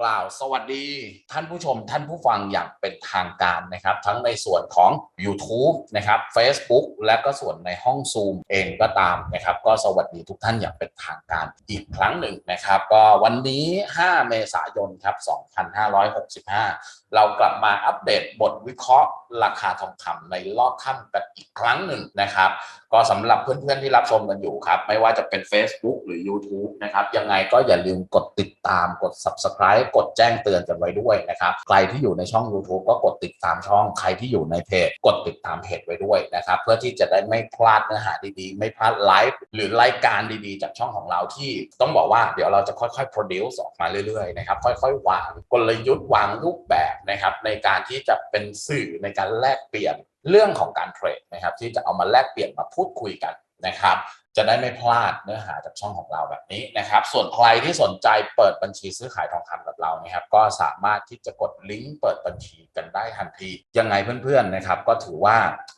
กล่าวสวัสดี ท่านผู้ชมท่านผู้ฟังอย่างเป็นทางการนะครับ ทั้งในส่วนของ YouTube นะครับ Facebook และก็ส่วนในห้องซูมเองก็ตามนะครับ ก็สวัสดีทุกท่านอย่างเป็นทางการอีกครั้งหนึ่งนะครับ ก็วันนี้ 5 เมษายนครับ 2565 เรากลับมาอัปเดตบทวิเคราะห์ ราคาทองคำในรอบค่ำกันอีกครั้งหนึ่งนะครับ ก็สำหรับเพื่อนๆที่รับชมกันอยู่ครับ ไม่ว่าจะเป็น Facebook หรือ YouTube นะครับ ยังไงก็อย่าลืมกดติดตามกด Subscribe กดแจ้งเตือนกันไว้ด้วยนะครับ ใครที่อยู่ในช่อง YouTube ก็กดติดตามช่อง ใครที่อยู่ในเพจ กดติดตามเพจไว้ด้วยนะครับ เพื่อที่จะได้ไม่พลาดเนื้อหาดีๆ ไม่พลาดไลฟ์หรือรายการดีๆ จากช่องของเราที่ต้องบอกว่าเดี๋ยวเราจะค่อยๆ produce ออกมาเรื่อยๆนะครับค่อยๆวางกลยุทธ์วางรูปแบบนะครับในการที่จะเป็นสื่อในการแลกเปลี่ยนเรื่องของการเทรดนะครับที่จะเอามาแลกเปลี่ยนมาพูดคุยกันนะครับ จะได้ไม่พลาดเนื้อหาจากช่องของเราแบบนี้นะครับ ส่วนใครที่สนใจเปิดบัญชีซื้อขายทองคำกับเรานะครับ ก็สามารถที่จะกดลิงก์เปิดบัญชีกันได้ทันที ยังไงเพื่อนๆนะครับ ก็ถือว่า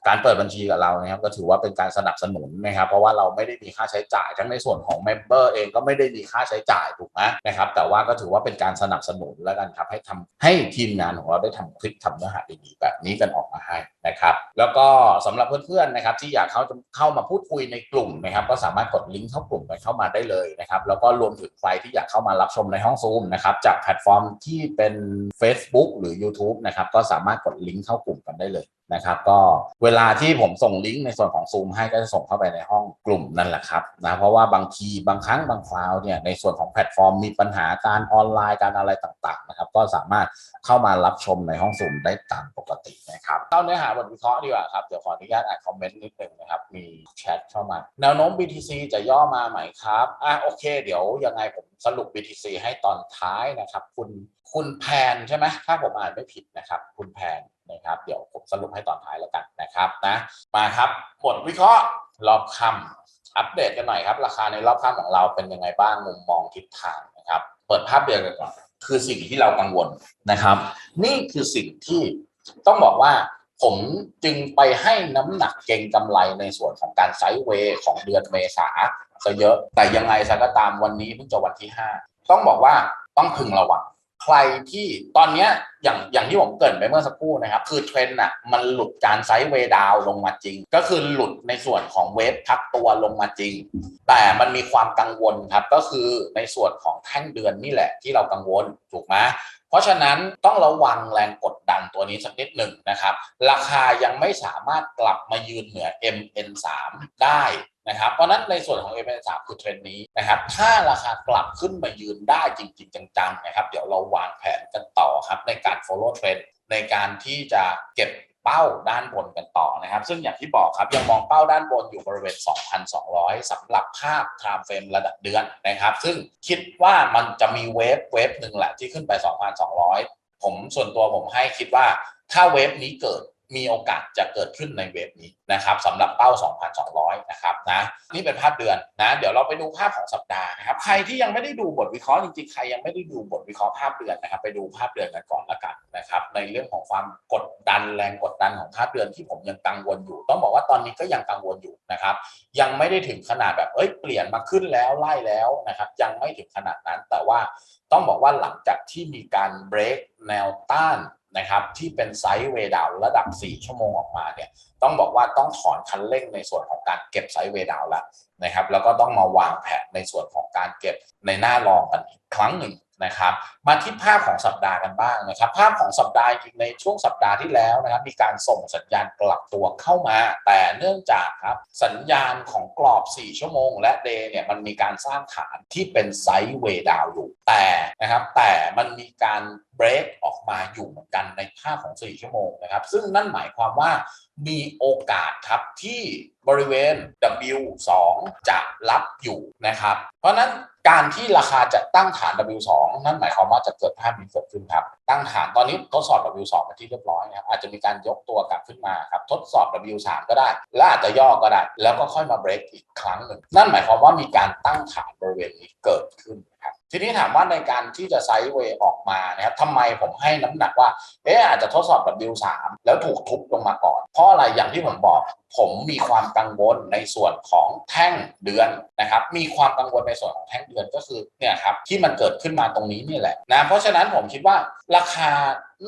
การเปิดบัญชีกับเรานะครับ ก็ถือว่าเป็นการสนับสนุนนะครับ เพราะว่าเราไม่ได้มีค่าใช้จ่าย ทั้งในส่วนของเมมเบอร์เองก็ไม่ได้มีค่าใช้จ่ายถูกไหมนะครับ แต่ว่าก็ถือว่าเป็นการสนับสนุนแล้วกันครับให้ทำให้ทีมงานของเราได้ทำคลิปทำเนื้อหาดีๆแบบนี้กันออกมาให้นะครับ แล้วก็สำหรับเพื่อนๆนะครับ ที่อยากเข้าเข้ามาพูดคุยในกลุ่มนะครับก็สามารถกดลิงก์เข้ากลุ่มกันเข้ามาได้เลยนะครับแล้วก็รวมถึงใครที่อยากเข้ามารับชมในห้องซูมนะครับจากแพลตฟอร์มที่เป็น Facebook หรือ YouTube นะครับก็สามารถกดลิงก์เข้ากลุ่มกันได้เลยนะครับก็เวลาที่ผมส่งลิงก์ในส่วนของซูมให้ก็จะส่งเข้าไปในห้องกลุ่มนั่นแหละครับนะเพราะว่าบางทีบางครั้งบางคราวเนี่ยในส่วนของแพลตฟอร์มมีปัญหาการออนไลน์การอะไรต่างๆนะครับก็สามารถเข้ามารับชมในห้องซูมได้ตามปกตินะครับเข้าเนื้อหาบทวิเคราะห์ดีกว่าครับเดี๋ยวขออนุญาตอ่านคอมเมนต์นิดนึงนะครับมีแชทเข้ามา แนวโน้ม BTC จะย่อมาไหมครับอะโอเค เดี๋ยวยังไงผมสรุป BTC ให้ตอนท้ายนะครับ คุณคุณแพนใช่ไหมถ้าผมอ่านไม่ผิดนะครับ คุณแพน นะครับ เดี๋ยวผมสรุปให้ตอนท้ายแล้วกันนะครับนะมาครับบทวิเคราะห์รอบค่ำอัปเดตกันหน่อยครับ ราคาในรอบค่ำของเราเป็นยังไงบ้างมุมมองทิศทางนะครับ เปิดภาพเดือนกันก่อนคือสิ่งที่เรากังวลนะครับ นี่คือสิ่งที่ต้องบอกว่าผมจึงไปให้น้ำหนักเก็งกำไรในส่วนของการไซด์เวย์ของเดือนเมษาซะเยอะ แต่ยังไงซะก็ตามวันนี้เพิ่งจะวันที่ 5 ต้องบอกว่าต้องพึงระวัง ใครที่ตอนเนี้ยอย่างอย่างที่ผมเกริดไปเมื่อสักครู่นะครับ คือเทรนด์อะมันหลุดการไซด์เวดาวลงมาจริง ก็คือหลุดในส่วนของเวฟพักตัวลงมาจริง แต่มันมีความกังวลครับก็คือในส่วนของแท่งเดือนนี่แหละที่เรากังวลถูกไหม เพราะฉะนั้นต้องระวังแรงกดดันตัวนี้สักนิดหนึ่งนะครับ ราคายังไม่สามารถกลับมายืนเหนือ MN3 ได้นะครับเพราะนั้นในส่วนของ MN3 คือเทรนด์นี้นะครับ ถ้าราคากลับขึ้นมายืนได้จริง ๆ จังๆนะครับ เดี๋ยวเราวางแผนกันต่อครับในการ follow trend ในการที่จะเก็บ เป้าด้านบนกันต่อนะครับ ซึ่งอย่างที่บอกครับยังมองเป้าด้านบนอยู่บริเวณ 2,200สำหรับภาพ time frame ระดับเดือนนะครับ ซึ่งคิดว่ามันจะมีเวฟเวฟหนึ่งแหละที่ขึ้นไป 2,200 ผมส่วนตัวผมให้คิดว่าถ้าเวฟนี้เกิด มีโอกาสจะเกิดขึ้นในเวฟนี้นะครับสำหรับเป้า 2,200 นะครับนะนี่เป็นภาพเดือนนะ เดี๋ยวเราไปดูภาพของสัปดาห์นะครับ ใครที่ยังไม่ได้ดูบทวิเคราะห์จริงๆ ใครยังไม่ได้ดูบทวิเคราะห์ภาพเดือนนะครับ ไปดูภาพเดือนกันก่อนละกันนะครับในเรื่องของความกดดันแรงกดดันของภาพเดือนที่ผมยังกังวลอยู่ ต้องบอกว่าตอนนี้ก็ยังกังวลอยู่นะครับ ยังไม่ได้ถึงขนาดแบบเอ้ยเปลี่ยนมาขึ้นแล้วไล่แล้วนะครับ ยังไม่ถึงขนาดนั้นแต่ว่าต้องบอกว่าหลังจากที่มีการเบรกแนวต้าน นะครับที่เป็นไซด์เวดาวระดับ 4 ชั่วโมงออกมาเนี่ยต้องบอกว่าต้องถอนคันเร่งในส่วนของการเก็บไซด์เวดาวแล้ว นะครับ แล้วก็ต้องมาวางแผนในส่วนของการเก็บในหน้ารองกันอีกครั้งหนึ่งนะครับ มาที่ภาพของสัปดาห์กันบ้างนะครับ ภาพของสัปดาห์จริงในช่วงสัปดาห์ที่แล้วนะครับ มีการส่งสัญญาณกลับตัวเข้ามา แต่เนื่องจากครับสัญญาณของกรอบ 4 ชั่วโมง และเดย์เนี่ยมันมีการสร้างฐานที่เป็นไซด์เวดาวอยู่แต่นะครับแต่มันมีการเบรกออกมาอยู่เหมือนกันในภาพของ 4 ชั่วโมงนะครับ ซึ่งนั่นหมายความว่า มีโอกาสครับที่บริเวณ W2 จะรับอยู่นะครับ เพราะนั้นการที่ราคาจะตั้งฐาน W2 นั่นหมายความว่าจะเกิดภาพนี้เกิดขึ้นครับ ตั้งฐานตอนนี้ทดสอบ W2 มาที่เรียบร้อยนะครับอาจจะมีการยกตัวกลับขึ้นมาครับทดสอบ W3 ก็ได้ และอาจจะย่อก็ได้ แล้วก็ค่อยมาเบรกอีกครั้งหนึ่ง นั่นหมายความว่ามีการตั้งฐานบริเวณนี้เกิดขึ้นครับ ทีนี้ถามว่าในการที่จะไซด์เวย์ออกมานะครับทำไมผมให้น้ำหนักว่า เอ๊ะอาจจะทดสอบ W3 แล้วถูกทุบลงมาก่อน เพราะอะไรอย่างที่ผมบอก ผมมีความกังวลในส่วนของแท่งเดือนนะครับ มีความกังวลในส่วนของแท่งเดือนก็คือเนี่ยครับที่มันเกิดขึ้นมาตรงนี้นี่แหละนะ เพราะฉะนั้นผมคิดว่าราคา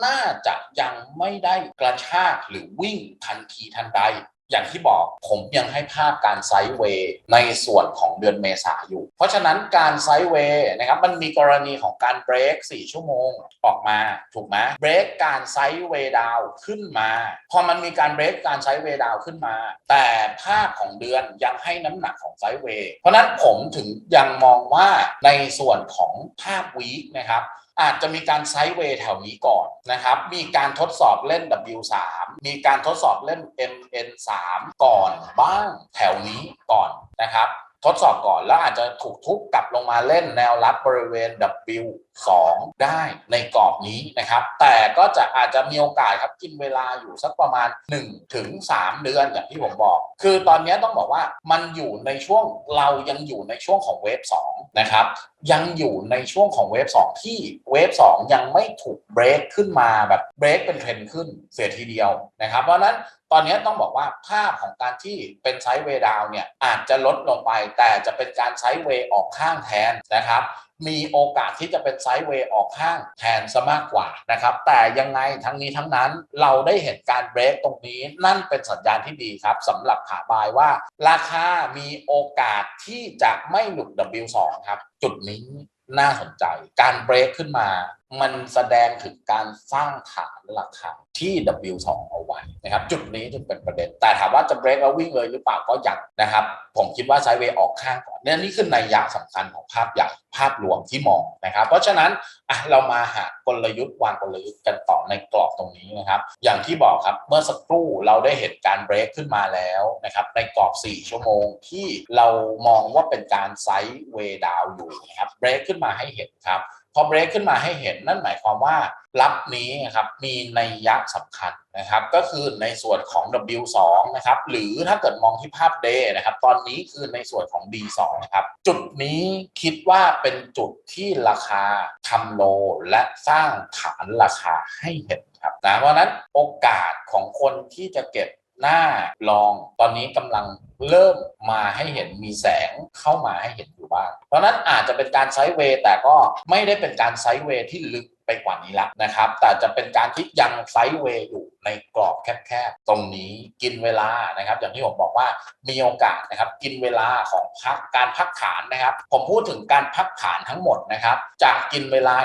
น่าจะยังไม่ได้กระชากหรือวิ่งทันทีทันใด อย่างที่บอกผมยังให้ภาพการไซด์เวย์ในส่วนของเดือนเมษาอยู่ เพราะฉะนั้นการไซด์เวย์นะครับมันมีกรณีของการเบรก 4 ชั่วโมงออกมาถูกไหมเบรกการไซด์เวย์ดาวขึ้นมา พอมันมีการเบรกการไซด์เวย์ดาวขึ้นมา แต่ภาพของเดือนยังให้น้ำหนักของไซด์เวย์เพราะฉะนั้นผมถึงยังมองว่าในส่วนของภาพวีคนะครับ อาจจะมีการไซด์เวย์แถวนี้ก่อนนะครับ มีการทดสอบเล่น W3 มีการทดสอบเล่น MN3 ก่อนบ้างแถวนี้ก่อนนะครับ ทดสอบก่อนแล้วอาจจะถูกทุบกลับลงมาเล่นแนวรับบริเวณ W2 ได้ในกรอบนี้นะครับ แต่ก็จะอาจจะมีโอกาสครับกินเวลาอยู่สักประมาณ1ถึง3เดือนอย่างที่ผมบอก คือตอนนี้ต้องบอกว่ามันอยู่ในช่วงเรายังอยู่ในช่วงของเวฟ2นะครับ ยังอยู่ในช่วงของเวฟ2ที่เวฟ2ยังไม่ถูกเบรกขึ้นมาแบบเบรกเป็นเทรนด์ขึ้นเสียทีเดียวนะครับ เพราะนั้นตอนนี้ต้องบอกว่าภาพของการที่เป็นไซด์เวดาวเนี่ยอาจจะลดลงไป แต่จะเป็นการไซด์เวออกข้างแทนนะครับมีโอกาสที่จะเป็นไซด์เวย์ออกข้างแทนซะมากกว่านะครับแต่ยังไงทั้งนี้ทั้งนั้นเราได้เห็นการเบรกตรงนี้นั่นเป็นสัญญาณที่ดีครับสำหรับขาบายว่า ราคามีโอกาสที่จะไม่หลุด W2 ครับ จุดนี้น่าสนใจ การเบรกขึ้นมา มันแสดงถึงการสร้างฐานราคาที่ W2 เอาไว้นะครับ จุดนี้จึงเป็นประเด็น แต่ถามว่าจะเบรกแล้ววิ่งเลยหรือเปล่าก็ยังนะครับ ผมคิดว่าไซด์เวย์ออกข้างก่อนเนี่ยนี่คือในยยะสำคัญของภาพใหญ่ภาพรวมที่มองนะครับ เพราะฉะนั้นอะเรามาหากลยุทธ์วางกลยุทธ์กันต่อในกรอบตรงนี้นะครับ อย่างที่บอกครับเมื่อสักครู่เราได้เห็นการเบรกขึ้นมาแล้วนะครับในกรอบ 4 ชั่วโมงที่เรามองว่าเป็นการไซด์เวย์ดาวอยู่นะครับเบรกขึ้นมาให้เห็นครับ พอเบรกขึ้นมาให้เห็นนั่นหมายความว่ารับนี้นะครับมีนัยยะสำคัญนะครับ ก็คือในส่วนของ W2 นะครับ หรือถ้าเกิดมองที่ภาพ Day นะครับ ตอนนี้คือในส่วนของ D2 นะครับ จุดนี้คิดว่าเป็นจุดที่ราคาทำโลและสร้างฐานราคาให้เห็นครับนะเพราะฉะนั้นโอกาสของคนที่จะเก็บหน้าลองตอนนี้กำลัง เริ่มมาให้เห็นมีแสงเข้ามาให้เห็นอยู่บ้าง เพราะนั้นอาจจะเป็นการไซด์เวย์แต่ก็ไม่ได้เป็นการไซด์เวย์ที่ลึกไปกว่านี้แล้วนะครับ แต่จะเป็นการที่ยังไซด์เวย์อยู่ในกรอบแคบๆ ตรงนี้กินเวลานะครับ อย่างที่ผมบอกว่ามีโอกาสนะครับ กินเวลาของพักการพักฐานนะครับ ผมพูดถึงการพักฐานทั้งหมดนะครับจะกินเวลา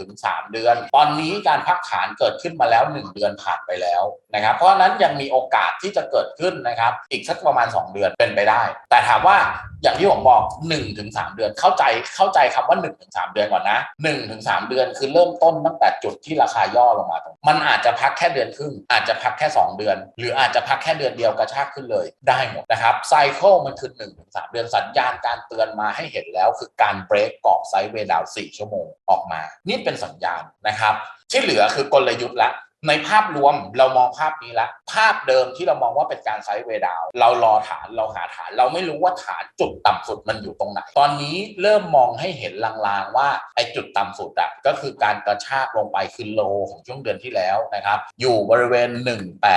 1-3 เดือน ตอนนี้การพักฐานเกิดขึ้นมาแล้ว 1 เดือนผ่านไปแล้วนะครับ เพราะฉะนั้นยังมีโอกาสที่จะเกิดขึ้นนะครับ อีกสักประมาณ 2 เดือนเป็นไปได้ แต่ถามว่าอย่างที่ผมบอก1-3เดือนเข้าใจเข้าใจคำว่า 1-3เดือนก่อนนะ1-3เดือนคือเริ่มต้นตั้งแต่จุดที่ราคาย่อลงมาตรงมันอาจจะพักแค่เดือนครึ่งอาจจะพักแค่ 2 เดือน หรืออาจจะพักแค่เดือนเดียวกระชากขึ้นเลยได้หมดนะครับไซเคิลมันคือ1-3เดือนสัญญาณการเตือนมาให้เห็นแล้ว คือการเบรกเกาะไซด์เวดาว4ชั่วโมงออกมา นี่เป็นสัญญาณนะครับที่เหลือคือกลยุทธ์ละ ในภาพรวมเรามองภาพนี้แล้วภาพเดิมที่เรามองว่าเป็นการไซด์เวดาว เรารอฐานเราหาฐาน เราไม่รู้ว่าฐานจุดต่ำสุดมันอยู่ตรงไหน ตอนนี้เริ่มมองให้เห็นลางๆว่าไอ้จุดต่ำสุดอะก็คือการกระชากลงไปคือโลของช่วงเดือนที่แล้วนะครับ อยู่บริเวณ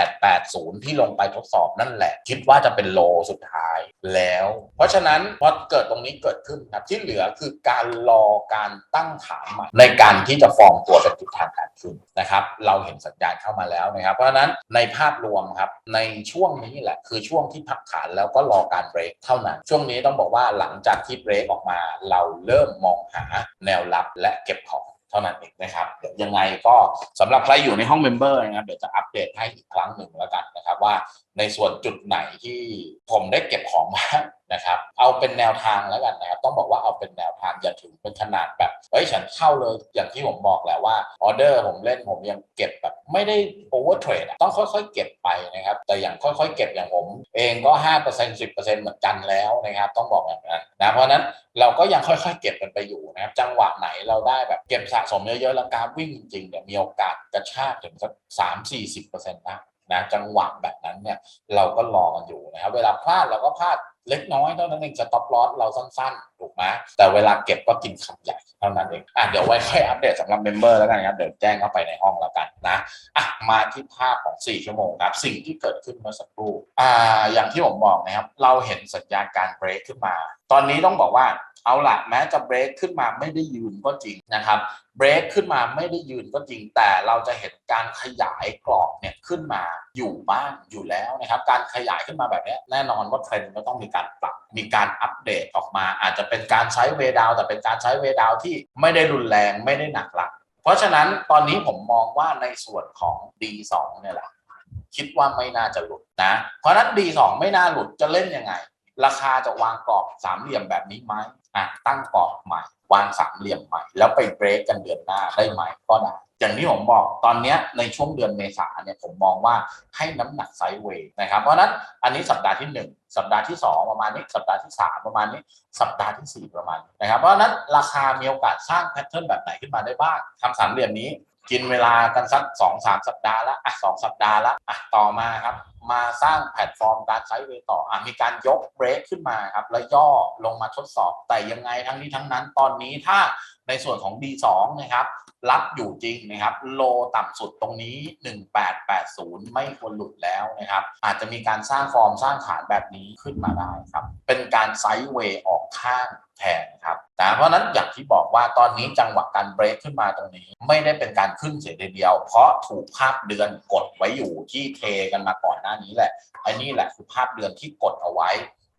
1880 ที่ลงไปทดสอบนั่นแหละ คิดว่าจะเป็นโลสุดท้ายแล้ว เพราะฉะนั้นพอเกิดตรงนี้เกิดขึ้นครับที่เหลือคือการรอการตั้งฐานใหม่ในการที่จะฟอร์มตัวเป็นทิศทางการ ขึ้นนะครับ เราเห็นสัญญาณเข้ามาแล้วนะครับ เพราะฉะนั้นในภาพรวมครับในช่วงนี้แหละคือช่วงที่พักฐานแล้วก็รอการเบรกเท่านั้น ช่วงนี้ต้องบอกว่าหลังจากที่เบรกออกมา เราเริ่มมองหาแนวรับและเก็บของเท่านั้นเองนะครับเดี๋ยวยังไงก็สำหรับใครอยู่ในห้องเมมเบอร์นะครับเดี๋ยวจะอัปเดตให้อีกครั้งหนึ่งแล้วกันนะครับว่า ในส่วนจุดไหนที่ผมได้เก็บของมานะครับเอาเป็นแนวทางแล้วกันนะครับต้องบอกว่าเอาเป็นแนวทางอย่าถึงเป็นขนาดแบบเฮ้ยฉันเข้าเลยอย่างที่ผมบอกแหละว่าออเดอร์ผมเล่นผมยังเก็บแบบไม่ได้โอเวอร์เทรดต้องค่อยๆ เก็บไปนะครับแต่อย่างค่อยๆ เก็บอย่างผม เองก็ 5% 10%เหมือนกันแล้วนะครับต้องบอกแบบนั้นนะเพราะนั้นเราก็ยังค่อยๆ เก็บกันไปอยู่นะครับจังหวะไหนเราได้แบบเก็บสะสมเยอะๆแล้วกาฟวิ่งจริงๆเนี่ยมีโอกาสกระชากถึงสักสามสี่สิบเปอร์เซ็นต์นะ นะจังหวะแบบนั้นเนี่ยเราก็รอกันอยู่นะครับเวลาพลาดเราก็พลาดเล็กน้อยเท่านั้นเองจะต็อปลอสเราสั้นๆถูกไหมแต่เวลาเก็บก็กินคำใหญ่เท่านั้นเองอะเดี๋ยวไว้ค่อยอัปเดตสำหรับเมมเบอร์แล้วกันครับเดี๋ยวแจ้งเข้าไปในห้องแล้วกันนะอะมาที่ภาพของ 4 ชั่วโมงครับ สิ่งที่เกิดขึ้นเมื่อสักครู่อ่าอย่างที่ผมบอกนะครับ เราเห็นสัญญาณการเบรกขึ้นมา ตอนนี้ต้องบอกว่าเอาละแม้จะเบรกขึ้นมาไม่ได้ยืนก็จริงนะครับเบรกขึ้นมาไม่ได้ยืนก็จริง แต่เราจะเห็นการขยายกรอบเนี่ยขึ้นมาอยู่บ้างอยู่แล้วนะครับ การขยายขึ้นมาแบบนี้แน่นอนว่าเทรนด์ก็ต้องมีการปรับมีการอัปเดตออกมา อาจจะเป็นการใช้เวดาวแต่เป็นการใช้เวดาวที่ไม่ได้รุนแรงไม่ได้หนักหลัก เพราะฉะนั้นตอนนี้ผมมองว่าในส่วนของ D2 เนี่ยแหละคิดว่าไม่น่าจะหลุดนะ เพราะนั้น D2 ไม่น่าหลุดจะเล่นยังไง ราคาจะวางกรอบสามเหลี่ยมแบบนี้ไหมอะตั้งกรอบใหม่ วางสามเหลี่ยมใหม่ แล้วไปเบรกกันเดือนหน้าได้ไหมก็ได้อย่างที่ผมบอกตอนนี้ในช่วงเดือนเมษาเนี่ยผมมองว่าให้น้ำหนักไซด์เวย์นะครับ เพราะนั้นอันนี้สัปดาห์ที่ 1 สัปดาห์ที่ 2 ประมาณนี้ สัปดาห์ที่ 3 ประมาณนี้ สัปดาห์ที่ 4 ประมาณนะครับเพราะนั้นราคามีโอกาสสร้างแพทเทิร์นแบบไหนขึ้นมาได้บ้างทำสามเหลี่ยมนี้ กินเวลากันสักสองสามสัปดาห์ละอะสองสัปดาห์ละอะต่อมาครับ มาสร้างแพลตฟอร์มการไซด์เวต่ออมีการยกเบรกขึ้นมาครับแล้วย่อลงมาทดสอบ แต่ยังไงทั้งนี้ทั้งนั้นตอนนี้ถ้าในส่วนของ D2 นะครับรับอยู่จริงนะครับ โลต่ำสุดตรงนี้ 1880 ไม่ควรหลุดแล้วนะครับ อาจจะมีการสร้างฟอร์มสร้างฐานแบบนี้ขึ้นมาได้ครับ เป็นการไซด์เวย์ออกข้างแทนครับนะเพราะนั้นอย่างที่บอกว่าตอนนี้จังหวะการเบรกขึ้นมาตรงนี้ ไม่ได้เป็นการขึ้นเสียเดียว เพราะถูกภาพเดือนกดไว้อยู่ที่เทกันมาก่อนหน้านี้แหละอันนี้แหละคือภาพเดือนที่กดเอาไว้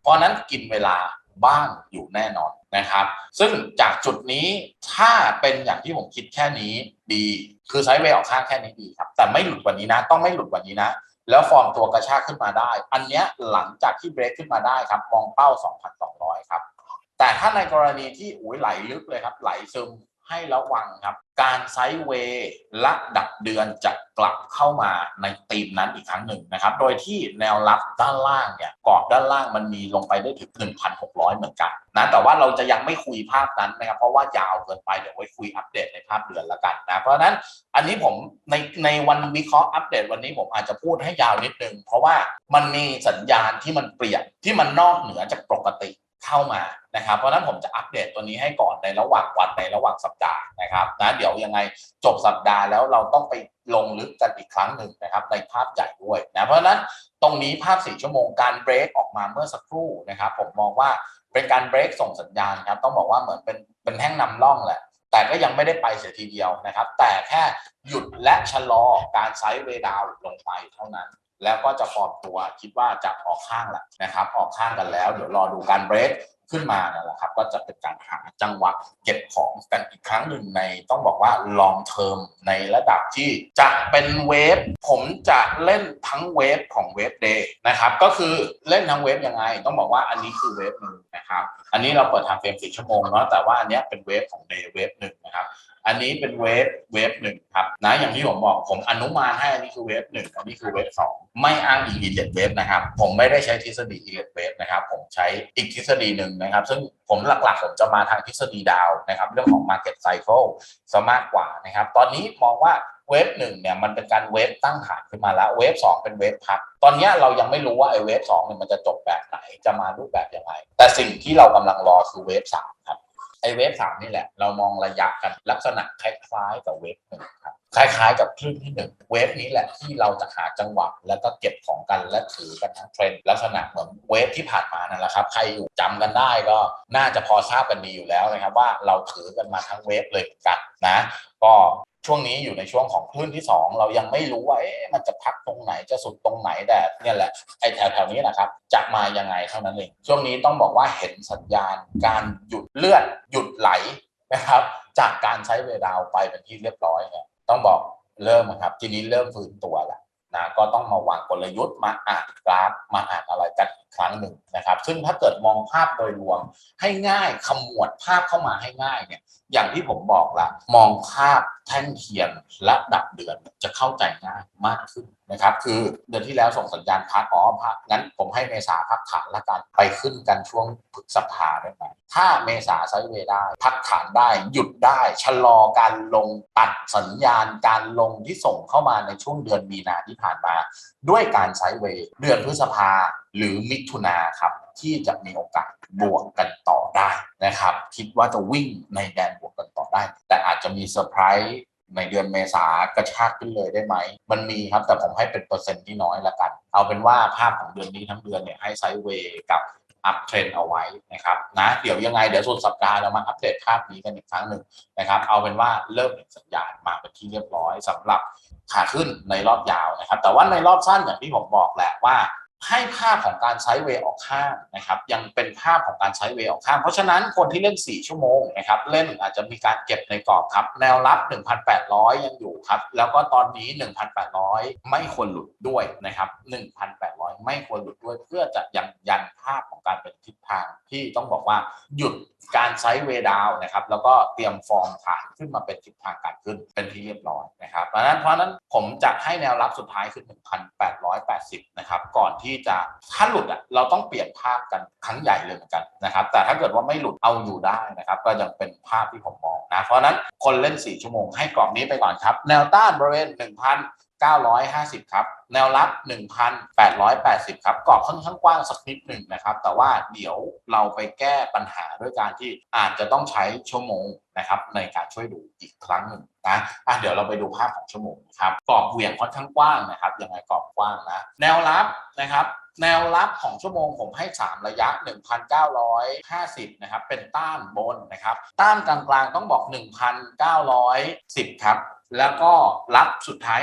เพราะฉะนั้นกินเวลาบ้างอยู่แน่นอนนะครับ ซึ่งจากจุดนี้ถ้าเป็นอย่างที่ผมคิดแค่นี้ดี คือไซด์เวย์ออกข้างแค่นี้ดีครับ แต่ไม่หลุดกว่านี้นะ ต้องไม่หลุดกว่านี้นะ แล้วฟอร์มตัวกระชากขึ้นมาได้ อันเนี้ยหลังจากที่เบรกขึ้นมาได้ครับ มองเป้า 2,200 ครับ แต่ถ้าในกรณีที่อุ้ยไหลลึกเลยครับ ไหลซึม ให้ระวังครับ การไซด์เวย์ระดับเดือนจะกลับเข้ามาในตีมนั้นอีกครั้งหนึ่งนะครับ โดยที่แนวรับด้านล่างเนี่ยกรอบด้านล่างมันมีลงไปได้ถึง 1,600 เหมือนกันนะแต่ว่าเราจะยังไม่คุยภาพนั้นนะครับ เพราะว่ายาวเกินไปเดี๋ยวไว้คุยอัปเดตในภาพเดือนละกันนะเพราะฉะนั้นอันนี้ผมในในวันวิเคราะห์อัปเดตวันนี้ผมอาจจะพูดให้ยาวนิดนึงเพราะว่ามันมีสัญญาณที่มันเปลี่ยนที่มันนอกเหนือจากปกติ เข้ามานะครับ เพราะนั้นผมจะอัปเดตตัวนี้ให้ก่อนในระหว่างวันในระหว่างสัปดาห์นะครับนะเดี๋ยวยังไงจบสัปดาห์แล้วเราต้องไปลงลึกกันอีกครั้งหนึ่งนะครับในภาพใหญ่ด้วยนะเพราะนั้นตรงนี้ภาพ 4 ชั่วโมงการเบรกออกมาเมื่อสักครู่นะครับผมมองว่าเป็นการเบรกส่งสัญญาณครับต้องบอกว่าเหมือนเป็นเป็นแท่งนำร่องแหละแต่ก็ยังไม่ได้ไปเสียทีเดียวนะครับ แต่แค่หยุดและชะลอการไซด์เวดาวลงไปเท่านั้น แล้วก็จะฟอร์มตัวคิดว่าจะออกข้างแหละนะครับ ออกข้างกันแล้ว เดี๋ยวรอดูการเบรกขึ้นมานั่นแหละครับก็จะเป็นการหาจังหวะเก็บของกันอีกครั้งหนึ่งในต้องบอกว่า long term ในระดับที่จะเป็นเวฟผมจะเล่นทั้งเวฟของเวฟเดย์นะครับก็คือเล่นทั้งเวฟยังไง ต้องบอกว่าอันนี้คือเวฟหนึ่งนะครับอันนี้เราเปิดทางเฟรมสี่ชั่วโมงเนาะแต่ว่าอันเนี้ยเป็นเวฟของเดย์เวฟหนึ่งนะครับ อันนี้เป็นเวฟเวฟหนึ่งครับนะอย่างที่ผมบอกผมอนุมานให้อันนี้คือเวฟหนึ่งอันนี้คือเวฟสองไม่อ้างอิงอีเลดเวฟนะครับ ผมไม่ได้ใช้ทฤษฎีอีเลดเวฟนะครับ ผมใช้อีกทฤษฎีหนึ่งนะครับ ซึ่งผมหลักๆ ผมจะมาทางทฤษฎีดาวนะครับ เรื่องของ Market Cycle ซะมากกว่านะครับ ตอนนี้มองว่าเวฟหนึ่งเนี่ยมันเป็นการเวฟตั้งฐานขึ้นมาแล้วเวฟสองเป็นเวฟพัก ตอนนี้เรายังไม่รู้ว่าไอ้เวฟสองเนี่ยมันจะจบแบบไหนจะมารูปแบบยังไงแต่สิ่งที่เรากำลังรอคือเวฟสามครับ ไอเวฟสามนี่แหละ เรามองระยะกันลักษณะคล้ายๆกับเวฟหนึ่งครับคล้ายๆกับคลื่นที่หนึ่งเวฟนี้แหละที่เราจะหาจังหวะแล้วก็เก็บของกันและถือกันทั้งเทรนด์ลักษณะเหมือนเวฟที่ผ่านมานั่นแหละครับ ใครอยู่จำกันได้ก็น่าจะพอทราบกันดีอยู่แล้วนะครับว่าเราถือกันมาทั้งเวฟเลยกันนะ ก็ช่วงนี้อยู่ในช่วงของคลื่นที่ 2 เรายังไม่รู้ว่าเอ๊ะมันจะพักตรงไหนจะสุดตรงไหนแต่เนี่ยแหละไอ้แถวๆนี้นะครับจะมายังไงเท่านั้นเองช่วงนี้ต้องบอกว่าเห็นสัญญาณการหยุดเลือดหยุดไหลนะครับจากการใช้เวลาไปเป็นที่เรียบร้อยเนี่ยต้องบอกเริ่มครับทีนี้เริ่มฟื้นตัวแล้ว นะก็ต้องมาวางกลยุทธ์มาอ่านกราฟมาอ่านอะไรกันอีกครั้งหนึ่งนะครับ ซึ่งถ้าเกิดมองภาพโดยรวมให้ง่ายขมวดภาพเข้ามาให้ง่ายเนี่ยอย่างที่ผมบอกละมองภาพ แท่งเทียนระดับเดือนจะเข้าใจง่ายมากขึ้นนะครับ คือเดือนที่แล้วส่งสัญญาณพักอ๋อพักงั้นผมให้เมษาพักฐานละกันไปขึ้นกันช่วงพฤษภาได้ไหมถ้าเมษาไซเวได้ พักฐานได้ หยุดได้ชะลอการลงตัดสัญญาณการลงที่ส่งเข้ามาในช่วงเดือนมีนาที่ผ่านมา ด้วยการไซเวเดือนพฤษภาหรือมิถุนาครับ ที่จะมีโอกาสบวกกันต่อได้นะครับ คิดว่าจะวิ่งในแดนบวกกันต่อได้ แต่อาจจะมีเซอร์ไพรส์ในเดือนเมษากระชากขึ้นเลยได้ไหม มันมีครับแต่ผมให้เป็นเปอร์เซ็นต์ที่น้อยละกัน เอาเป็นว่าภาพของเดือนนี้ทั้งเดือนเนี่ยให้ไซด์เวย์กับอัพเทรนเอาไว้นะครับนะเดี๋ยวยังไงเดี๋ยวสุดสัปดาห์เรามาอัปเดตภาพนี้กันอีกครั้งหนึ่งนะครับเอาเป็นว่าเริ่มเห็นสัญญาณมาเป็นที่เรียบร้อยสำหรับขาขึ้นในรอบยาวนะครับ แต่ว่าในรอบสั้นอย่างที่ผมบอกแหละว่า ให้ภาพของการไซด์เวย์ออกข้างนะครับยังเป็นภาพของการไซด์เวย์ออกข้าง เพราะฉะนั้นคนที่เล่น 4 ชั่วโมงนะครับเล่นอาจจะมีการเก็บในกรอบครับ แนวรับ 1,800 ยังอยู่ครับ แล้วก็ตอนนี้ 1,800 ไม่ควรหลุดด้วยนะครับ1,800 ไม่ควรหลุดด้วย เพื่อจะยังยันภาพของการเป็นทิศทางที่ต้องบอกว่าหยุด การไซด์เวดาวนะครับแล้วก็เตรียมฟอร์มฐานขึ้นมาเป็นทิศทางการขึ้นเป็นที่เรียบร้อยนะครับเพราะนั้นเพราะนั้นผมจะให้แนวรับสุดท้ายคือ 1,880 นะครับก่อนที่จะถ้าหลุดอะเราต้องเปลี่ยนภาพกันครั้งใหญ่เลยเหมือนกันนะครับแต่ถ้าเกิดว่าไม่หลุดเอาอยู่ได้นะครับก็ยังเป็นภาพที่ผมมองนะเพราะนั้นคนเล่น 4 ชั่วโมงให้กรอบนี้ไปก่อนครับ แนวต้านบริเวณ1,000 950 ครับ แนวรับ 1,880 ครับกรอบค่อนข้างกว้างสักนิดหนึ่งนะครับ แต่ว่าเดี๋ยวเราไปแก้ปัญหาด้วยการที่อาจจะต้องใช้ชั่วโมงนะครับในการช่วยดูอีกครั้งหนึ่งนะอะเดี๋ยวเราไปดูภาพของชั่วโมงนะครับกรอบเหวี่ยงค่อนข้างกว้างนะครับยังไงกรอบกว้างนะแนวรับนะครับแนวรับของชั่วโมงผมให้ 3 ระยะ 1,950 นะครับ เป็นต้านบนนะครับ ต้านกลางๆต้องบอก 1,910 ครับ แล้วก็รับสุดท้าย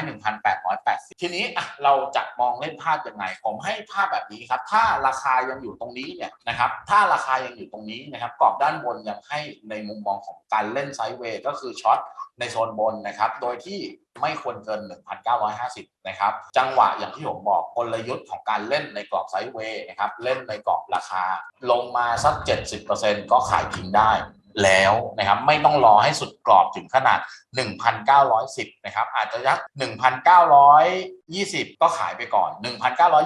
1,880 ทีนี้เราจะมองเล่นภาพยังไง ผมให้ภาพแบบนี้ครับ ถ้าราคายังอยู่ตรงนี้เนี่ยนะครับ ถ้าราคายังอยู่ตรงนี้นะครับ กรอบด้านบนยังให้ในมุมมองของการเล่นไซด์เวย์ก็คือช็อตในโซนบนนะครับ โดยที่ไม่ควรเกิน 1,950 นะครับ จังหวะอย่างที่ผมบอกกลยุทธ์ของการเล่นในกรอบไซด์เวย์นะครับ เล่นในกรอบราคา ลงมาสัก 70%ก็ขายทิ้งได้ แล้วนะครับไม่ต้องรอให้สุดกรอบถึงขนาด 1,910นะครับอาจจะยัก1,920 ก็ขายไปก่อน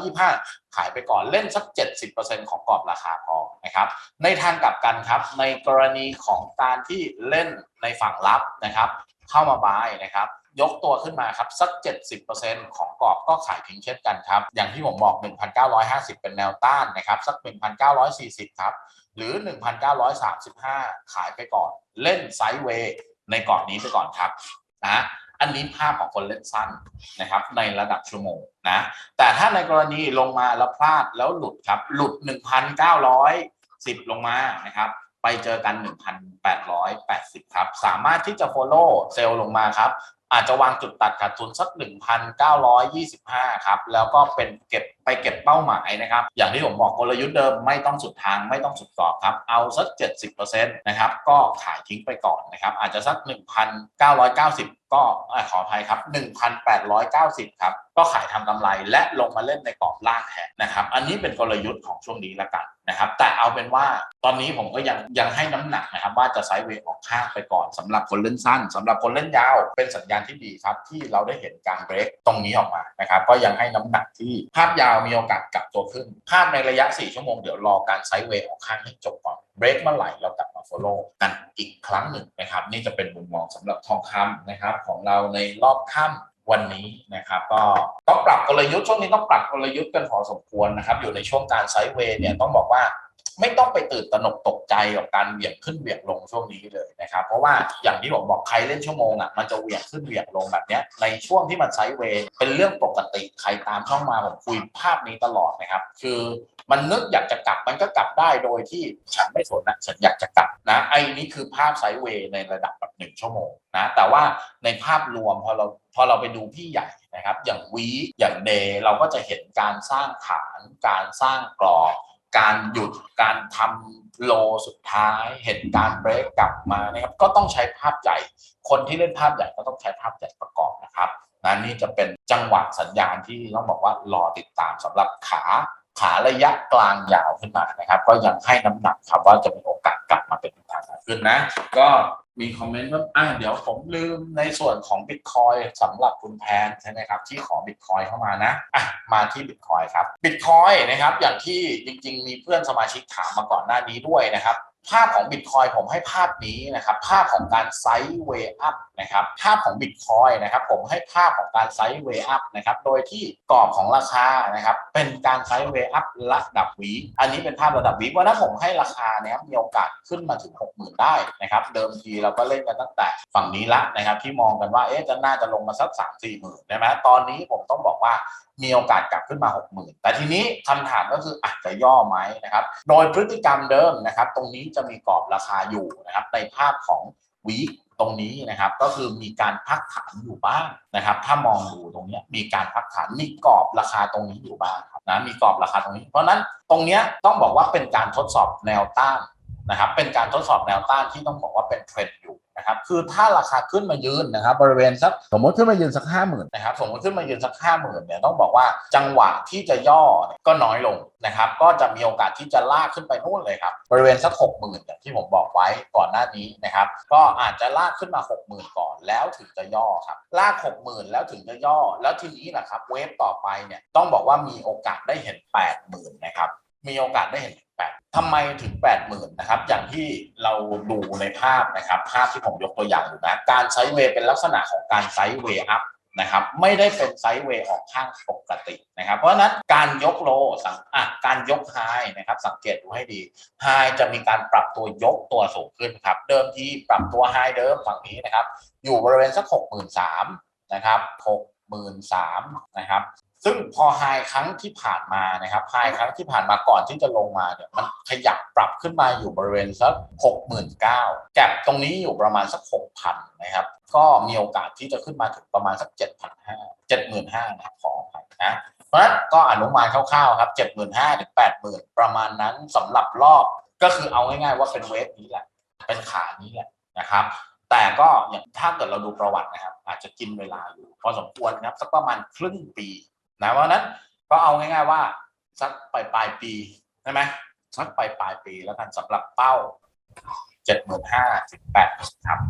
1,925 ขายไปก่อนเล่นสัก 70%ของกรอบราคาพอนะครับในทางกลับกันครับในกรณีของการที่เล่นในฝั่งรับนะครับเข้ามาบายนะครับยกตัวขึ้นมาครับสัก 70%ของกรอบก็ขายทิ้งเช่นกันครับ อย่างที่ผมบอก 1,950 เป็นแนวต้านนะครับ สัก 1,940 ครับ หรือ 1,935 ขายไปก่อน เล่นไซด์เวย์ในกรอบนี้ไปก่อนครับนะอันนี้ภาพของคนเล่นสั้นนะครับในระดับชั่วโมงนะแต่ถ้าในกรณีลงมาแล้วพลาดแล้วหลุดครับหลุด 1,910 ลงมานะครับไปเจอกัน 1,880 ครับ สามารถที่จะ follow เซลล์ลงมาครับ อาจจะวางจุดตัดขาดทุนสัก 1,925 ครับ แล้วก็เป็นเก็บ ไปเก็บเป้าหมายนะครับ อย่างที่ผมบอกกลยุทธ์เดิมไม่ต้องสุดทางไม่ต้องสุดกรอบครับ เอาสัก 70%นะครับ ก็ขายทิ้งไปก่อนนะครับ อาจจะสัก 1,990 ก็อะขออภัยครับ 1,890 ครับ ก็ขายทำกำไรและลงมาเล่นในกรอบล่างแทนนะครับ อันนี้เป็นกลยุทธ์ของช่วงนี้ละกันนะครับ แต่เอาเป็นว่าตอนนี้ผมก็ยังยังให้น้ำหนักนะครับ ว่าจะไซด์เวย์ออกข้างไปก่อนสำหรับคนเล่นสั้นสำหรับคนเล่นยาวเป็นสัญญาณที่ดีครับ ที่เราได้เห็นการเบรกตรงนี้ออกมานะครับ ก็ยังให้น้ำหนักที่ภาพยาวมีโอกาสกลับตัวขึ้นภาพในระยะ 4 ชั่วโมงเดี๋ยวรอการไซด์เวย์ออกข้างให้จบก่อน เบรกเมื่อไหร่เรากลับมา follow กันอีกครั้งหนึ่งนะครับ นี่จะเป็นมุมมองสำหรับทองคำนะครับ ของเราในรอบค่ำวันนี้นะครับก็ต้องปรับกลยุทธ์ช่วงนี้ต้องปรับกลยุทธ์กันพอสมควรนะครับ อยู่ในช่วงการไซด์เวย์เนี่ยต้องบอกว่า ไม่ต้องไปตื่นตระหนกตกใจกับการเหวี่ยงขึ้นเหวี่ยงลงช่วงนี้เลยนะครับ เพราะว่าอย่างที่ผมบอกใครเล่นชั่วโมงอะมันจะเหวี่ยงขึ้นเหวี่ยงลงแบบเนี้ยในช่วงที่มันไซด์เวย์เป็นเรื่องปกติใครตามช่องมาผมคุยภาพนี้ตลอดนะครับ คือมันนึกอยากจะกลับมันก็กลับได้โดยที่ฉันไม่สนนะฉันอยากจะกลับนะไอ้นี่คือภาพไซด์เวย์ในระดับแบบหนึ่งชั่วโมงนะแต่ว่าในภาพรวมพอเราพอเราไปดูพี่ใหญ่นะครับ อย่างวีอย่างเดย์เราก็จะเห็นการสร้างฐานการสร้างกรอบ การหยุดการทำโลสุดท้าย เห็นการเบรกกลับมานะครับก็ต้องใช้ภาพใหญ่ คนที่เล่นภาพใหญ่ก็ต้องใช้ภาพใหญ่ประกอบนะครับนะนี่จะเป็นจังหวะสัญญาณที่ต้องบอกว่ารอติดตามสำหรับขาขาระยะกลางยาวขึ้นมานะครับ ก็ยังให้น้ำหนักครับว่าจะมีโอกาสกลับมาเป็นทางการขึ้นนะ ก็ มีคอมเมนต์ว่าอะเดี๋ยวผมลืมในส่วนของ Bitcoin สำหรับคุณแพนใช่ไหมครับ ที่ขอ Bitcoin เข้ามานะอะมาที่ Bitcoin ครับ Bitcoin นะครับ อย่างที่จริง ๆ มีเพื่อนสมาชิกถามมาก่อนหน้านี้ด้วยนะครับ ภาพของบิตคอยผมให้ภาพนี้นะครับ ภาพของการไซด์เวย์อัพนะครับ ภาพของบิตคอยนะครับ ผมให้ภาพของการไซด์เวย์อัพนะครับ โดยที่กรอบของราคานะครับ เป็นการไซด์เวย์อัพระดับวีอันนี้เป็นภาพระดับวีวันนั้นผมให้ราคาเนี่ยมีโอกาสขึ้นมาถึง 60,000 ได้นะครับ เดิมทีเราก็เล่นกันตั้งแต่ฝั่งนี้ละนะครับ ที่มองกันว่าเอ๊ะจะน่าจะลงมาสัก3 4หมื่นใช่ไหมตอนนี้ผมต้องบอกว่ามีโอกาสกลับขึ้นมา 60,000 แต่ทีนี้คำถามก็คืออาจจะย่อไหมนะครับ โดยพฤติกรรมเดิมนะครับ ตรงนี้จะมีกรอบราคาอยู่นะครับในภาพของวีคตรงนี้นะครับก็คือมีการพักฐานอยู่บ้างนะครับ ถ้ามองดูตรงนี้มีการพักฐานมีกรอบราคาตรงนี้อยู่บ้างครับนะมีกรอบราคาตรงนี้ เพราะนั้นตรงนี้ต้องบอกว่าเป็นการทดสอบแนวต้านนะครับ เป็นการทดสอบแนวต้านที่ต้องบอกว่าเป็นเทรนด์อยู่นะครับคือถ้าราคาขึ้นมายืนนะครับบริเวณสักสมมติขึ้นมายืนสักห้าหมื่นนะครับสมมติขึ้นมายืนสักห้าหมื่นเนี่ยต้องบอกว่าจังหวะที่จะย่อก็น้อยลงนะครับก็จะมีโอกาสที่จะลากขึ้นไปนู่นเลยครับบริเวณสักหกหมื่นอย่างที่ผมบอกไว้ก่อนหน้านี้นะครับก็อาจจะลากขึ้นมาหกหมื่นก่อนแล้วถึงจะย่อครับลากหกหมื่นแล้วถึงจะย่อ แล้วทีนี้นะครับเวฟต่อไปเนี่ยต้องบอกว่ามีโอกาสได้เห็นแปดหมื่นนะครับ มีโอกาสได้เห็นแปดทำไมถึง8 0,000นนะครับ อย่างที่เราดูในภาพนะครับ ภาพที่ผมยกตัวอย่างอยู่นะ การไซด์เวย์เป็นลักษณะของการไซด์เวย์อัพนะครับ ไม่ได้เป็นไซด์เวย์ออกข้างปกตินะครับ เพราะฉะนั้นการยกโลสังอะการยกไฮนะครับ สังเกตดูให้ดีไฮจะมีการปรับตัวยกตัวสูงขึ้นครับ เดิมทีปรับตัวไฮเดิมฝั่งนี้นะครับ อยู่บริเวณสัก63,000นสามนะครับ63,000นะครับ ซึ่งพอไฮครั้งที่ผ่านมานะครับไฮครั้งที่ผ่านมาก่อนที่จะลงมาเนี่ยมันขยับปรับขึ้นมาอยู่บริเวณสักหกหมื่นเก้าแก็บตรงนี้อยู่ประมาณสักหกพันนะครับ ก็มีโอกาสที่จะขึ้นมาถึงประมาณสักเจ็ดพันห้าเจ็ดหมื่นห้านะครับขออภัยนะเพราะฉะนั้นก็อนุมานคร่าวๆครับเจ็ดหมื่นห้าถึงแปดหมื่นประมาณนั้นสำหรับรอบก็คือเอาง่ายๆว่าเป็นเวฟนี้แหละ เป็นขานี้แหละนะครับแต่ก็อย่างถ้าเกิดเราดูประวัตินะครับ อาจจะกินเวลาอยู่พอสมควรนะครับสักประมาณครึ่งปี นะเพราะนั้นก็เอาง่าย ๆ ว่าสักปลายปลายปีใช่ไหมสักปลายปลายปีแล้วกันสำหรับเป้าเจ็ดหมื่นห้าถึงแปดครับ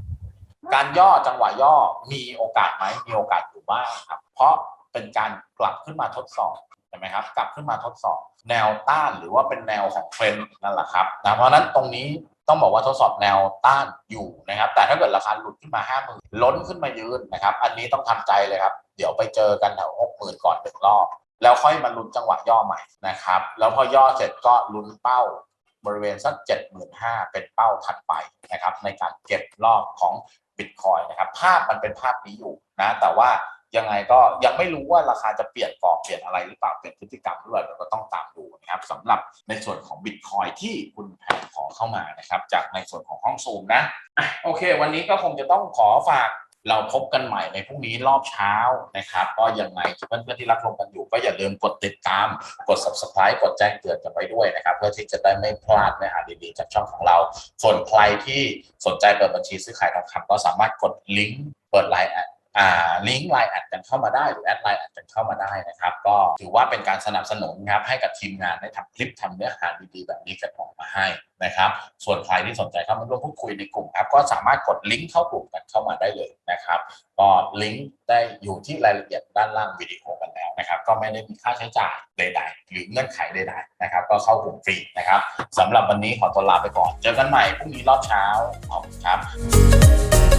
การย่อจังหวะย่อมีโอกาสไหมมีโอกาสอยู่บ้างครับ เพราะเป็นการกลับขึ้นมาทดสอบใช่ไหมครับ กลับขึ้นมาทดสอบ แนวต้านหรือว่าเป็นแนวของเทรนด์นั่นแหละครับนะเพราะนั้นตรงนี้ต้องบอกว่าทดสอบแนวต้านอยู่นะครับ แต่ถ้าเกิดราคาหลุดขึ้นมาห้าหมื่นล้นขึ้นมายืนนะครับ อันนี้ต้องทำใจเลยครับ ดี๋ยวไปเจอกันแถวหกหมื่นก่อนหนึ่งรอบ แล้วค่อยมาลุ้นจังหวะย่อใหม่นะครับ แล้วพอย่อเสร็จก็ลุ้นเป้าบริเวณสักเจ็ดหมื่นห้าเป็นเป้าถัดไปนะครับในการเก็บรอบของบิตคอยนะครับภาพมันเป็นภาพนี้อยู่นะแต่ว่ายังไงก็ยังไม่รู้ว่าราคาจะเปลี่ยนกรอบเปลี่ยนอะไรหรือเปล่าเปลี่ยนพฤติกรรมหรือเปล่าเราก็ต้องตามดูนะครับสำหรับในส่วนของบิตคอยที่คุณแพนขอเข้ามานะครับจากในส่วนของห้องซูมนะโอเค วันนี้ก็คงจะต้องขอฝาก เราพบกันใหม่ในพรุ่งนี้รอบเช้านะครับ ก็ยังไงเพื่อนๆที่รักลงกันอยู่ ก็อย่าลืมกดติดตาม กด subscribe กดแจ้งเตือนกันไว้ด้วยนะครับ เพื่อที่จะได้ไม่พลาดเนื้อหาดีๆจากช่องของเรา ส่วนใครที่สนใจเปิดบัญชีซื้อขายทองคำก็สามารถกดลิงก์เปิดไลน์ ลิงก์ไลน์แอดกันเข้ามาได้หรือแอดไลน์แอดกันเข้ามาได้นะครับ ก็ถือว่าเป็นการสนับสนุนครับให้กับทีมงานได้ทำคลิปทำเนื้อหาดีๆแบบนี้กันออกมาให้นะครับ ส่วนใครที่สนใจเข้ามาร่วมพูดคุยในกลุ่มครับ ก็สามารถกดลิงก์เข้ากลุ่มกันเข้ามาได้เลยนะครับก็ลิงก์ได้อยู่ที่รายละเอียดด้านล่างวิดีโอกันแล้วนะครับ ก็ไม่ได้มีค่าใช้จ่ายใด ๆ หรือเงื่อนไขใดๆนะครับ ก็เข้ากลุ่มฟรีนะครับสำหรับวันนี้ขอตัวลาไปก่อน เจอกันใหม่พรุ่งนี้รอบเช้าขอบคุณครับ